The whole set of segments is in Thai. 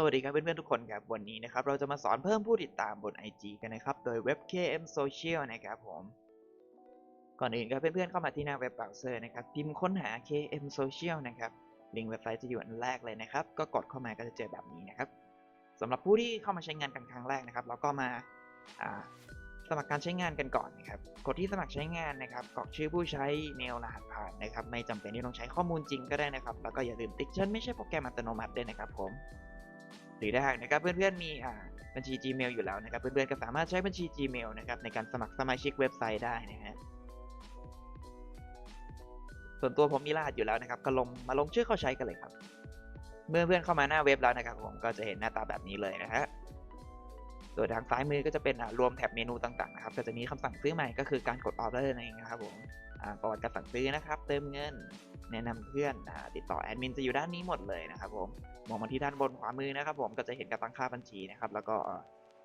สวัสดีครับเพื่อนๆทุกคนครับวันนี้นะครับเราจะมาสอนเพิ่มผู้ติดตามบน IG กันนะครับโดยเว็บ KM Social นะครับผมก่อนอื่นครับเพื่อนๆเข้ามาที่หน้าเว็บเบราว์เซอร์นะครับพิมพ์ค้นหา KM Social นะครับลิงก์เว็บไซต์จะอยู่อันแรกเลยนะครับก็กดเข้ามาก็จะเจอแบบนี้นะครับสำหรับผู้ที่เข้ามาใช้งานกันครั้งแรกนะครับเราก็มาสมัครการใช้งานกันก่อนนะครับกดที่สมัครใช้งานนะครับกรอกชื่อผู้ใช้เมลรหัสผ่านนะครับไม่จำเป็นที่ต้องใช้ข้อมูลจริงก็ได้นะครับแล้วก็อย่าลืมติ๊กเชิญไม่ใช่โปรแกรมอัตโนมัติด้วยนะครับผม หรือถ้าหากนะครับเพื่อนๆมีอ่าบัญชี Gmail อยู่แล้วนะครับเพื่อนๆก็สามารถใช้บัญชี Gmail นะครับในการสมัครสมาชิกเว็บไซต์ได้นะฮะส่วนตัวผมมีรหัสอยู่แล้วนะครับก็ลงมาลงชื่อเข้าใช้กันเลยครับ เมื่อเพื่อนเข้ามาหน้าเว็บแล้วนะครับผมก็จะเห็นหน้าตาแบบนี้เลยนะฮะโดยทางซ้ายมือก็จะเป็นอ่ารวมแท็บเมนูต่างๆนะครับก็จะมีคำสั่งซื้อใหม่ก็คือการกดออเดอร์นั่นเองนะครับผมประวัติการสั่งซื้อนะครับ เติมเงิน แนะนำเพื่อนติดต่อแอดมินจะอยู่ด้านนี้หมดเลยนะครับผมมองมาที่ด้านบนขวามือนะครับ ผมก็จะเห็นการตั้งค่าบัญชีนะครับ แล้วก็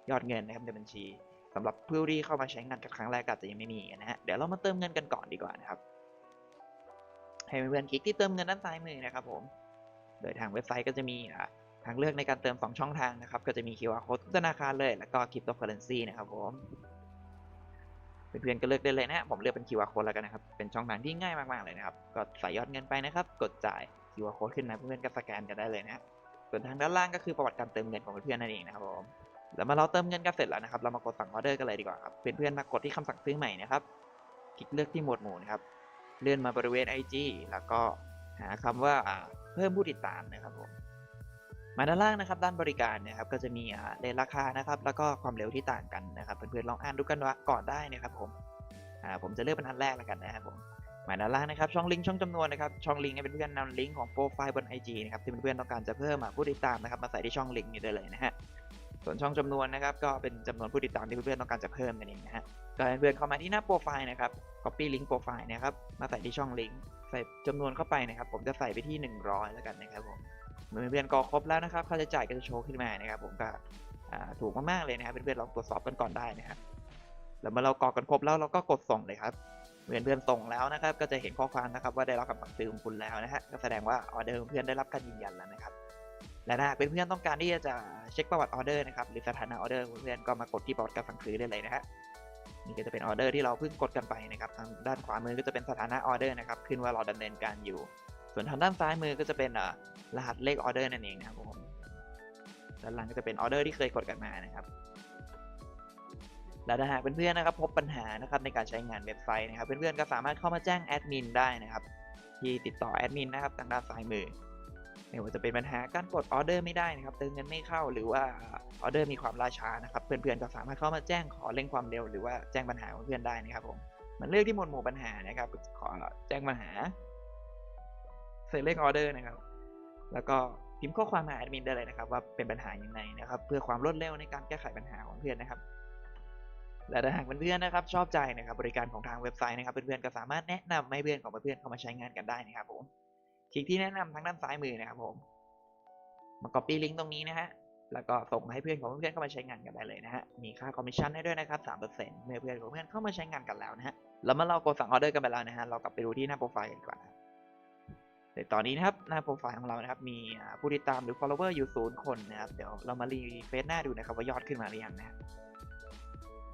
ยอดเงินนะครับในบัญชีสำหรับผู้ที่เข้ามาใช้งานกับครั้งแรกอาจจะยังไม่มีกันนะฮะเดี๋ยวเรามาเติมเงินกันก่อนดีกว่านะครับให้เพื่อนๆคลิกที่เติมเงินด้านซ้ายมือนะครับผมโดยทางเว็บไซต์ก็จะมีทางเลือกในการเติม 2 ช่องทางนะครับ ก็จะมี QR code ทุกธนาคารเลย แล้วก็ cryptocurrency นะครับผม เพื่อนๆก็เลือกได้เลยนะฮะผมเลือกเป็น QR code แล้วกันนะครับ เป็นช่องทางที่ง่ายมากๆเลยนะครับก็ใส่ยอดเงินไปนะครับ กดจ่าย QR code ขึ้นมาเพื่อนๆก็สแกนกันได้เลยนะส่วนทางด้านล่างก็คือประวัติการเติมเงินของเพื่อนๆนั่นเองนะครับผมแล้วมาเราเติมเงินกันเสร็จแล้วนะครับ เรามากดสั่งออเดอร์กันเลยดีกว่าครับเพื่อนๆมากดที่คำสั่งซื้อใหม่นะครับ คลิกเลือกที่หมวดหมู่นะครับ เลื่อนมาบริเวณ IG แล้วก็หาคำว่าอ่าเพิ่มผู้ติดตามนะครับผม มาด้านล่างนะครับด้านบริการนะครับก็จะมีเรทราคานะครับ แล้วก็ความเร็วที่ต่างกันนะครับ เพื่อนๆลองอ่านดูกันว่าก่อนได้นะครับผมผมจะเลือกเป็นอันแรกแล้วกันนะครับผมมาด้านล่างนะครับช่องลิงก์ช่องจำนวนนะครับช่องลิงก์ให้เพื่อนนำลิงก์ของโปรไฟล์บน IG นะครับที่เพื่อนๆต้องการจะเพิ่มมาผู้ติดตามนะครับมาใส่ที่ช่องลิงก์นี้ได้เลยนะฮะส่วนช่องจำนวนนะครับก็เป็นจำนวนผู้ติดตามที่เพื่อนๆต้องการจะเพิ่มกันเองนะฮะก็ให้เพื่อนเข้ามาที่หน้าโปรไฟล์นะครับ copy ลิงก์โปรไฟล์นะครับมาใส่ที่ช่องลิงก์ใส่จำนวนเข้าไปนะครับ ผมจะใส่ไปที่ 100 แล้วกันนะครับผม เมื่อเพื่อนกรอกครบแล้วนะครับค่าใช้จ่ายก็จะโชว์ขึ้นมานะครับ ผมก็ถูกมากๆเลยนะครับเพื่อนๆลองตรวจสอบกันก่อนได้นะครับแล้วเมื่อเรากรอกกันครบแล้วเราก็กดส่งเลยครับเพื่อนเพื่อนส่งแล้วนะครับ ก็จะเห็นข้อความนะครับว่าได้รับคำสั่งซื้อของคุณแล้วนะฮะก็แสดงว่าออเดอร์ของเพื่อนได้รับการยืนยันแล้วนะครับ และถ้าเป็นเพื่อนต้องการที่จะเช็คประวัติออเดอร์นะครับหรือสถานะออเดอร์เพื่อนก็มากดที่ประวัติการสั่งซื้อได้เลยนะฮะนี่ก็จะเป็นออเดอร์ที่เราเพิ่งกดกันไปนะครับทางด้านขวามือก็จะเป็นสถานะออเดอร์นะครับขึ้นว่าเราดำเนินการอยู่ ส่วนทางด้านซ้ายมือก็จะเป็นรหัสเลขออเดอร์นั่นเองนะครับผมด้านหลังก็จะเป็นออเดอร์ที่เคยกดกันมานะครับและถ้าหากเพื่อนๆนะครับพบปัญหานะครับในการใช้งานเว็บไซต์นะครับเพื่อนๆก็สามารถเข้ามาแจ้งแอดมินได้นะครับที่ติดต่อแอดมินนะครับทางด้านซ้ายมือไม่ว่าจะเป็นปัญหาการกดออเดอร์ไม่ได้นะครับเติมเงินไม่เข้าหรือว่าออเดอร์มีความล่าช้านะครับเพื่อนๆก็สามารถเข้ามาแจ้งขอเร่งความเร็วหรือว่าแจ้งปัญหาเพื่อนได้นะครับผมมันเลือกที่หมวดหมู่ปัญหานะครับขอแจ้งปัญหา ใส่เลขออเดอร์นะครับ แล้วก็พิมพ์ข้อความมาแอดมินได้เลยนะครับ ว่าเป็นปัญหาอยังไงนะครับ เพื่อความรวดเร็วในการแก้ไขปัญหาของเพื่อนนะครับ และถ้าหากเพื่อนๆนะครับ ชอบใจนะครับ บริการของทางเว็บไซต์นะครับเพื่อนๆก็สามารถแนะนำให้เพื่อนของเพื่อนเข้ามาใช้งานกันได้นะครับผมคลิกที่แนะนำทางด้านซ้ายมือนะครับผมมา copy ลิงก์ตรงนี้นะฮะแล้วก็ส่งให้เพื่อนของเพื่อนเข้ามาใช้งานกันได้เลยนะฮะ มีค่าคอมมิชชั่นให้ด้วยนะครับ 3%เมื่อเพื่อนของเพื่อนเข้ามาใช้งานกันแล้วนะฮะ แล้วเมื่อเรากดสั่งออเดอร์กันไปแล้วนะฮะ เรากลับไปดูที่หน้าโปรไฟล์กันดีกว่านะ เดี๋ยวตอนนี้นะครับหน้าโปรไฟล์ของเรานะครับ มีผู้ติดตามหรือ follower อยู่ศูนย์คนนะครับ เดี๋ยวเรามารีเฟซหน้าดูนะครับว่ายอดขึ้นมาหรือยังนะฮะ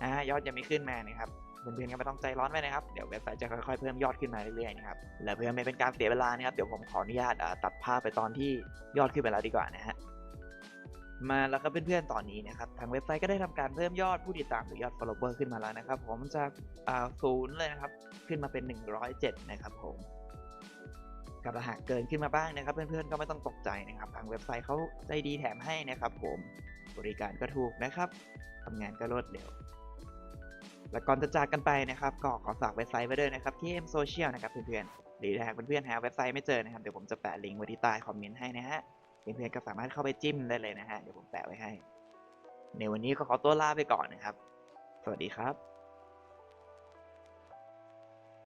อ่ายอดยังไม่ขึ้นมานะครับเพื่อนๆก็ไม่ต้องใจร้อนไว้นะครับ เดี๋ยวเว็บไซต์จะค่อยๆเพิ่มยอดขึ้นมาเรื่อยๆนะครับ และเพื่อไม่เป็นการเสียเวลานะครับ เดี๋ยวผมขออนุญาตตัดภาพไปตอนที่ยอดขึ้นไปแล้วดีกว่านะฮะ มาแล้วครับเพื่อนๆตอนนี้นะครับ ทางเว็บไซต์ก็ได้ทำการเพิ่มยอดผู้ติดตามหรือยอด follower ขึ้นมาแล้วนะครับ ผมจากศูนย์เลยนะครับ ขึ้นมาเป็น 107 นะครับผม กับหากเกินขึ้นมาบ้างนะครับ เพื่อนๆก็ไม่ต้องตกใจนะครับ ทางเว็บไซต์เขาใจดีแถมให้นะครับ ผมบริการก็ถูกนะครับทำงานก็รวดเร็วและก่อนจะจากกันไปนะครับ ก็ขอฝากเว็บไซต์ไว้ด้วยนะครับที่ M Social นะครับเพื่อนๆหรือถ้าหากเพื่อนๆหาเว็บไซต์ไม่เจอนะครับเดี๋ยวผมจะแปะลิงก์ไว้ที่ใต้คอมเมนต์ให้นะฮะเพื่อนๆก็สามารถเข้าไปจิ้มได้เลยนะฮะเดี๋ยวผมแปะไว้ให้ ในวันนี้ก็ขอตัวลาไปก่อนนะครับ สวัสดีครับ